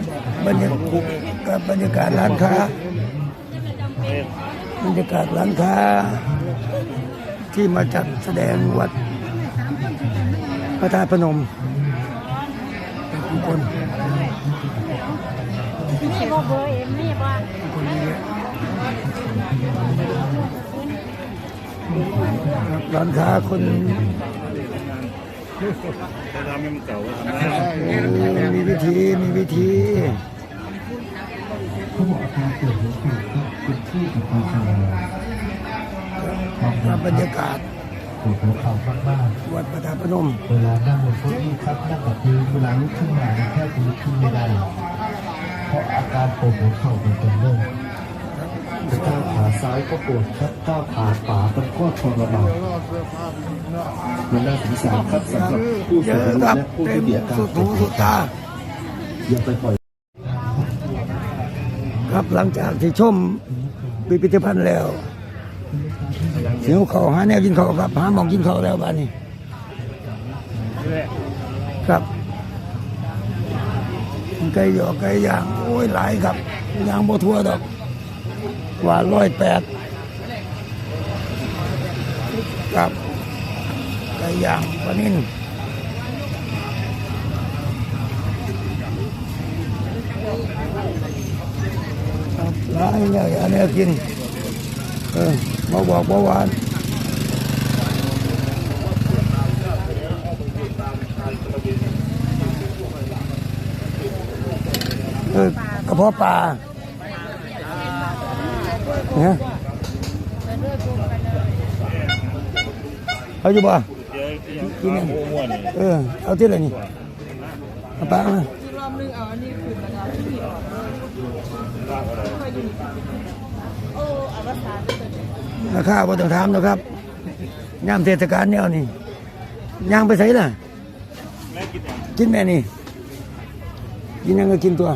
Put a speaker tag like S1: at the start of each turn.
S1: บบรรยากาศกับบรรยากาศร้านค้าบรรยากาศร้านค้า ที่มาจัดแสดงวัดพระธาตุพนมทุกคน
S2: นี่บ่เบอร์เอ็มนี่บ่
S1: คนนี้เยอะครับร้านค้าคน
S3: จะทำให้มันเก่าก็ทำได้
S1: มีวิธีมีวิธี
S4: เขาบอกอาการเกิดหัวปีกเป็นที่กับความชรา
S1: ครับบรรยากาศ
S4: ปวดหัวเข่ามาก
S1: วัดพระธาตุพนม
S4: เวลานั่งบนเก้าอี้ครับนั่งกับพื้นเวลาลุกขึ้นมาแทบจะลุกขึ้นไม่ได้เพราะอาการปวดหัวเข่าเป็นตัวเริ่มก้าวขา ซ้ายก็ปวดครับก้าวขาขวามันก็ทรมานมันน่าสงสารครับสำหรับผู้
S1: เสู
S4: ง
S1: อา
S4: ยุและผู้
S1: เต็
S4: ที่
S1: ม
S4: มีอาการ
S1: สุดหูสุดตา
S4: อย่าไปปล่อย
S1: ครับหลังจากที่ชมพิพิธภัณฑ์แล้วเสียวเขาหาแนวกินเขาครับหาหมองกินเขาแล้วบ้านนี้ ครับไก่หยอกไก่ย่างโอ้ยหลายครับย่างบ่ทั่วดอก ว่าร้อยแปดครับไก่ย่างปลานิ่นรับหลายเนี่ยอันนี้กินเออมาบอกเมื่อวานเออกระเพาะปลา นี่ยเอาอยู่บ่
S3: เดี๋ยวยังข้าวม้วนนี่
S1: เออเอาที่ไหนนี่เอาปลามา
S2: อีกรอบนึงเอาอันนี้ขึ้นแล้วที่นี่ออกโอ้อวสาน
S1: ราคาบ่ต้องถามนะครับย่ามเทศกาลเนี่ยนี่ย่างไปใส่ล่ะ
S3: กิน
S1: แม่นี่ กินยังก็กินตัว